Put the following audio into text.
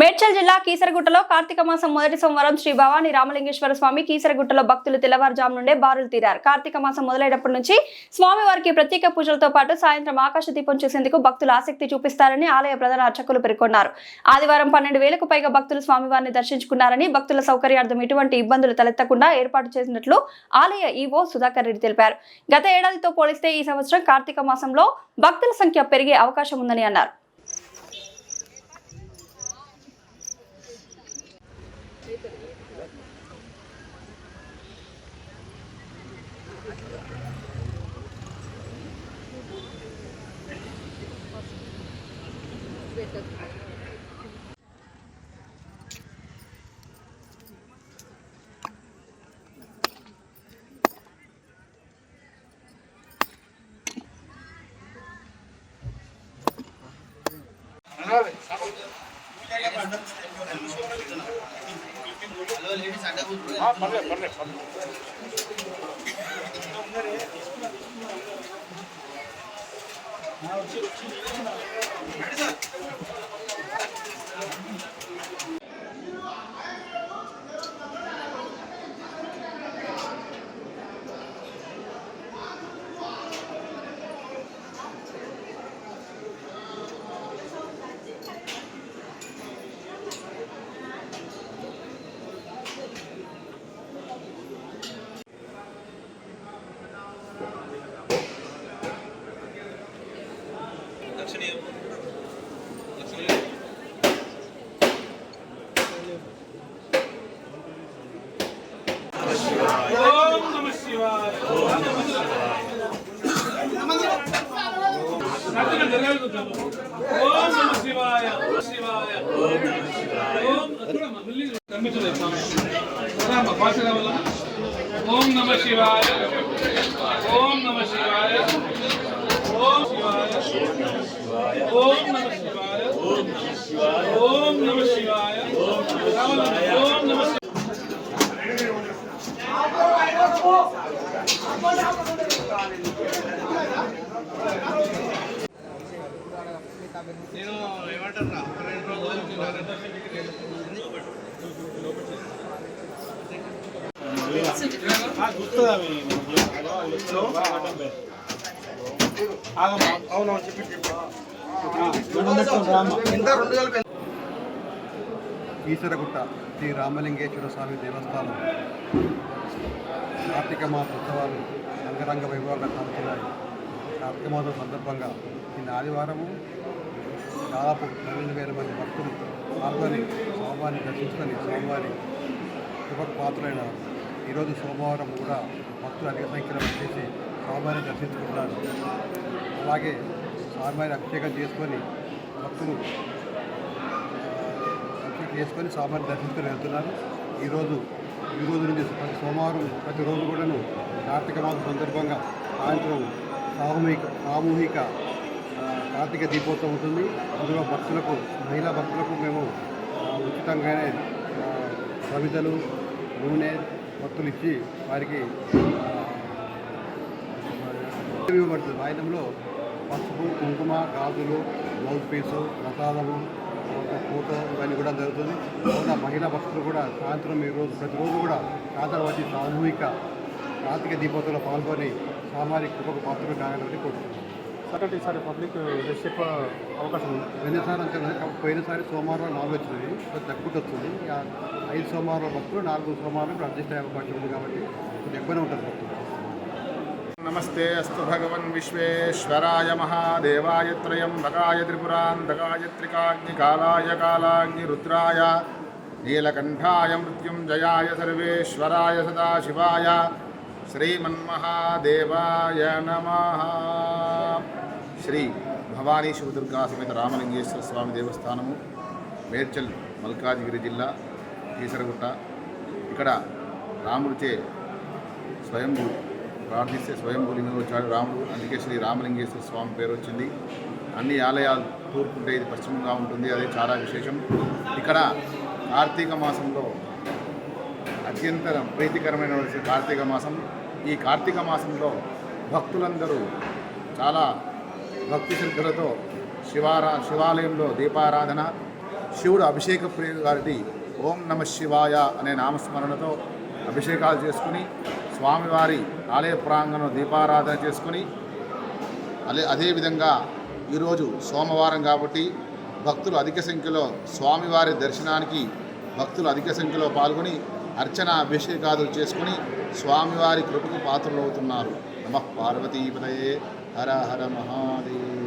మేడ్చల్ జిల్లా కీసరగుట్టలో కార్తీక మాసం మొదటి సోమవారం శ్రీ భవానీ రామలింగేశ్వర స్వామి కీసరగుట్టలో భక్తులు తెల్లవారుజాము నుండే బారులు తీరారు. కార్తీక మాసం మొదలైనప్పటి నుంచి స్వామి వారికి ప్రత్యేక పూజలతో పాటు సాయంత్రం ఆకాశ దీపం చూసేందుకు భక్తులు ఆసక్తి చూపిస్తారని ఆలయ ప్రధాన అర్చకులు పేర్కొన్నారు. ఆదివారం పన్నెండు వేలకు పైగా భక్తులు స్వామివారిని దర్శించుకున్నారని భక్తుల సౌకర్యార్థం ఎటువంటి ఇబ్బందులు తలెత్తకుండా ఏర్పాటు చేసినట్లు ఆలయ ఈవో సుధాకర్ రెడ్డి తెలిపారు. గత ఏడాదితో పోలిస్తే ఈ సంవత్సరం కార్తీక మాసంలో భక్తుల సంఖ్య పెరిగే అవకాశం ఉందని అన్నారు. ఓం Thank you. ఓం నమ శివాయ శివాయ ఓం చూడమ్మా మళ్ళీ కనిపించలేదు స్వామి రామ్మా భాష కావాలా ఓం నమ శివాయ ఓం నమ శివాయ ఓం శివాయ ఓం నమ శివాయ ఓం నమ శివాయ కావాలా? ఓం నమ శివాయ నేను ఏమంటారు రెండు రోజులు ఈశ్వరగుట్ట శ్రీ రామలింగేశ్వర స్వామి దేవస్థానం. కార్తీక మాస ఉత్సవాలు రంగరంగ వైభవంగా సాగుతున్నాయి కార్తీక మాసం సందర్భంగా నిన్న ఆదివారము దాదాపు పన్నెండు వేల మంది భక్తులు పాల్గొని స్వామివారిని దర్శించుకొని స్వామివారి కృపకు పాత్రైన ఈరోజు సోమవారం కూడా భక్తులు అధిక సంఖ్యలో వచ్చేసి స్వామివారిని దర్శించుకుంటున్నారు. అలాగే స్వామివారిని అభిషేకం చేసుకొని భక్తులు అభిషేకం చేసుకొని స్వామివారిని దర్శించుకొని వెళ్తున్నారు. ఈరోజు ఈ రోజు నుంచి ప్రతి సోమవారం ప్రతిరోజు కూడాను కార్తీక మాసం సందర్భంగా సాయంత్రం సామూహిక సామూహిక కార్తీక దీపోత్సవం ఉంటుంది. అందులో భక్తులకు మహిళా భక్తులకు మేము ఉచితంగానే సవితలు నూనె భక్తులు ఇచ్చి వారికి ఇవ్వబడుతుంది. వాయినంలో పసుపు కుంకుమ గాజులు బ్లౌజ్ పీసు ప్రసాదము ఫోటో ఇవన్నీ కూడా జరుగుతుంది. కావున మహిళా భక్తులు కూడా సాయంత్రం ఈరోజు ప్రతిరోజు కూడా సాయంత్రం వచ్చి సామూహిక కార్తీక దీపోత్సవంలో పాల్గొని సామాజిక కృపకు పాత్రలు కావాలని కోరుతున్నాం సెకండ్ ఈసారి పబ్లిక్ రషిప్ అవకాశం ఉంది. పోయినసారి అంతే పోయినసారి సోమవారం నాలుగు వచ్చింది తక్కువ వస్తుంది. ఐదు సోమవారం భక్తులు నాలుగు సోమవారం ఇప్పుడు అడ్జస్ట్ అయ్యే అవకాశం ఉంది కాబట్టి ఎక్కువనే ఉంటుంది భక్తులు నమస్తే అస్తు భగవన్ విశ్వేశ్వరాయ మహాదేవాయ త్రయంబకాయ త్రిపురాంతకాయ త్రికాగ్నికాలాయ కాలాగ్ని రుద్రాయ నీలకంఠాయ మృత్యుంజయాయ సర్వేశ్వరాయ సదాశివాయ శ్రీమన్మహాదేవాయ నమ. శ్రీ భవానీ శివదుర్గా సమేత రామలింగేశ్వర స్వామి దేవస్థానము మేడ్చల్ మల్కాజిగిరి జిల్లా కీసరగుట్ట. ఇక్కడ రాముడిచే స్వయంభూ ప్రార్థిస్తే స్వయంభూలింగం వచ్చాడు రాముడు. అందుకే శ్రీ రామలింగేశ్వర స్వామి పేరు వచ్చింది. అన్ని ఆలయాలు తూర్పుంటే ఇది పశ్చిమంగా ఉంటుంది. అది చాలా విశేషం. ఇక్కడ కార్తీక మాసంలో అత్యంత ప్రీతికరమైన కార్తీక మాసం. ఈ కార్తీక మాసంలో భక్తులందరూ చాలా భక్తి శ్రద్ధలతో శివారా శివాలయంలో దీపారాధన శివుడు అభిషేక ప్రియుడు గారి ఓం నమ శివాయ అనే నామస్మరణతో అభిషేకాలు చేసుకుని స్వామివారి ఆలయ ప్రాంగణం దీపారాధన చేసుకుని అదే అదేవిధంగా ఈరోజు సోమవారం కాబట్టి భక్తులు అధిక సంఖ్యలో స్వామివారి దర్శనానికి భక్తులు అధిక సంఖ్యలో పాల్గొని అర్చన అభిషేకాదులు చేసుకుని స్వామివారి కృపకు పాత్రలు అవుతున్నారు నమ పార్వతీపదయే హర హర మహాదేవ్.